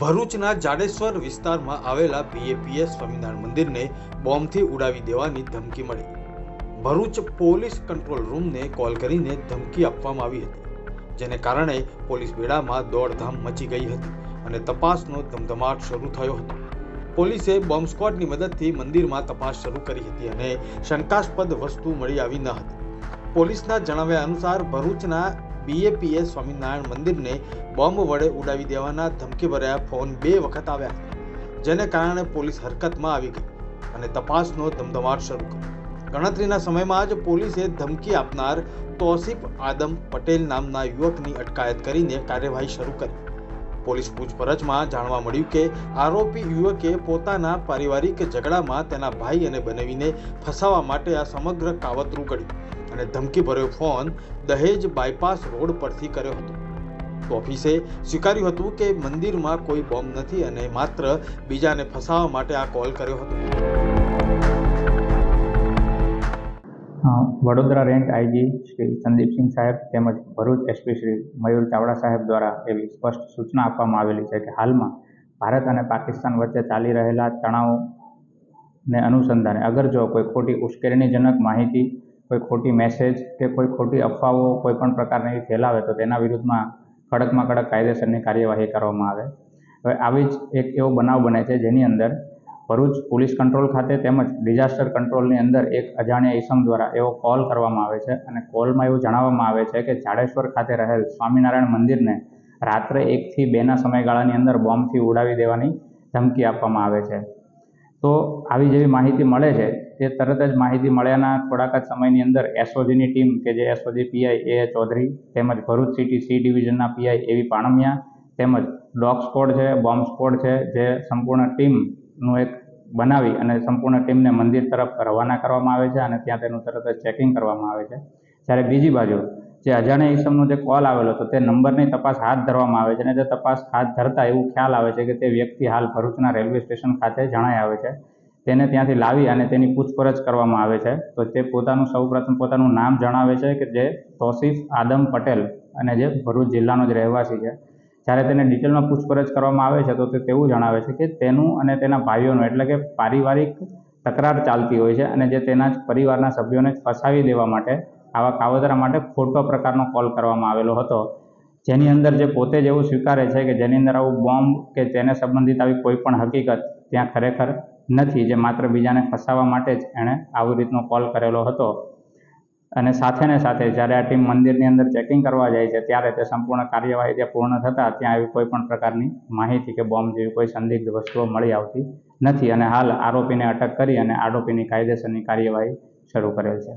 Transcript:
ભરૂચના જાડેશ્વર વિસ્તારમાં આવેલા બીએપીએસ સ્વામિનારાયણ મંદિરને બોમ્બથી ઉડાવી દેવાની ધમકી મળી. ભરૂચ પોલીસ કંટ્રોલ રૂમને કોલ કરીને ધમકી આપવામાં આવી હતી, જેને કારણે પોલીસ બેડામાં દોડધામ મચી ગઈ હતી અને તપાસનો ધમધમાટ શરૂ થયો હતો. પોલીસે બોમ્બ સ્ક્વોડની મદદથી મંદિરમાં તપાસ શરૂ કરી હતી અને શંકાસ્પદ વસ્તુ મળી આવી ન હતી. પોલીસના જણાવ્યા અનુસાર ભરૂચના બીએપીએસ સ્વામિનારાયણ મંદિરને બોમ્બ વડે ઉડાવી દેવાના ધમકીભર્યા ફોન બે વખત આવ્યા જેને કારણે પોલીસ હરકતમાં આવી ગઈ અને તપાસનો ધમધમાટ શરૂ કર્યો. ગણતરીના સમયમાં જ પોલીસે ધમકી આપનાર તોસીફ આદમ પટેલ નામના યુવકની અટકાયત કરીને કાર્યવાહી શરૂ કરી. પોલીસ પૂછપરછમાં જાણવા મળ્યું કે આરોપી યુવકે પોતાના પારિવારિક ઝઘડામાં તેના ભાઈ અને બનેવીને ફસાવા માટે આ સમગ્ર કાવતરું ઘડ્યું અને ધમકી ભર્યો ફોન દહેજ બાયપાસ રોડ પરથી કર્યો હતો. ઓફિસે સ્વીકાર્યું હતું કે મંદિરમાં કોઈ બોમ્બ નથી અને માત્ર બીજાને ફસાવા માટે આ કોલ કર્યો હતો. વડોદરા રેન્ક આઈજી શ્રી સંદીપસિંહ સાહેબ તેમજ ભરૂચ એસપી શ્રી મયુર ચાવડા સાહેબ દ્વારા એવી સ્પષ્ટ સૂચના આપવામાં આવેલી છે કે હાલમાં ભારત અને પાકિસ્તાન વચ્ચે ચાલી રહેલા તણાવને અનુસંધાને અગર જો કોઈ ખોટી ઉશ્કેરણીજનક માહિતી, કોઈ ખોટી મેસેજ કે કોઈ ખોટી અફવાઓ કોઈ પણ પ્રકારની ફેલાવે તો તેના વિરુદ્ધમાં કડકમાં કડક કાયદેસરની કાર્યવાહી કરવામાં આવે. હવે આવી જ એક એવો બનાવ બને છે જેની અંદર ભરૂચ પોલીસ કંટ્રોલ ખાતે તેમજ ડિઝાસ્ટર કંટ્રોલની અંદર એક અજાણ્યા ઇસમ દ્વારા એવો કોલ કરવામાં આવે છે અને કોલમાં એવું જણાવવામાં આવે છે કે જાડેશ્વર ખાતે રહેલ સ્વામિનારાયણ મંદિરને રાત્રે એકથી બેના સમયગાળાની અંદર બોમ્બથી ઉડાવી દેવાની ધમકી આપવામાં આવે છે. તો આવી જેવી માહિતી મળે છે, તે તરત જ માહિતી મળ્યાના થોડાક જ સમયની અંદર એસઓજીની ટીમ કે જે એસઓજી પીઆઈ એ ચૌધરી તેમજ ભરૂચ સિટી સી ડિવિઝનના પીઆઈ એવી પાણમિયા તેમજ ડોગ સ્કોડ છે, બોમ્બ સ્કોડ છે, જે સંપૂર્ણ ટીમનું એક બનાવી અને સંપૂર્ણ ટીમને મંદિર તરફ રવાના કરવામાં આવે છે અને ત્યાં તેનું તરત જ ચેકિંગ કરવામાં આવે છે. જ્યારે બીજી બાજુ જે અજાણ્યા ઈસમનો જે કોલ આવેલો હતો, તે નંબરની તપાસ હાથ ધરવામાં આવે છે અને તે તપાસ હાથ ધરતા એવું ખ્યાલ આવે છે કે તે વ્યક્તિ હાલ ભરૂચના રેલવે સ્ટેશન ખાતે જણાય આવે છે. તેને ત્યાંથી લાવી અને તેની પૂછપરછ કરવામાં આવે છે. તો તે પોતાનું સૌપ્રથમ પોતાનું નામ જણાવે છે કે જે તોસીફ આદમ પટેલ અને જે ભરૂચ જિલ્લાનો જ રહેવાસી છે. જ્યારે તેને ડિટેલમાં પૂછપરછ કરવામાં આવે છે, તો તે તેવું જણાવે છે કે તેનું અને તેના ભાઈઓનું, એટલે કે પારિવારિક તકરાર ચાલતી હોય છે અને જે તેના જ પરિવારના સભ્યોને ફસાવી દેવા માટે આવા કાવતરા માટે ખોટો પ્રકારનો કોલ કરવામાં આવેલો હતો. જેની અંદર જે પોતે જ એવું સ્વીકારે છે કે જેની અંદર આવું બોમ્બ કે તેને સંબંધિત આવી કોઈ પણ હકીકત ત્યાં ખરેખર નથી, જે માત્ર બીજાને ફસાવવા માટે જ એણે આવી રીતનો કોલ કરેલો હતો. અને સાથે ને સાથે જ્યારે આ ટીમ મંદિરની અંદર ચેકિંગ કરવા જાય છે, ત્યારે તે સંપૂર્ણ કાર્યવાહી જે પૂર્ણ થતાં ત્યાં એવી કોઈ પણ પ્રકારની માહિતી કે બોમ્બ જેવી કોઈ સંદિગ્ધ વસ્તુઓ મળી આવતી નથી. અને હાલ આરોપીને અટક કરી અને આરોપીની કાયદેસરની કાર્યવાહી શરૂ કરેલ છે.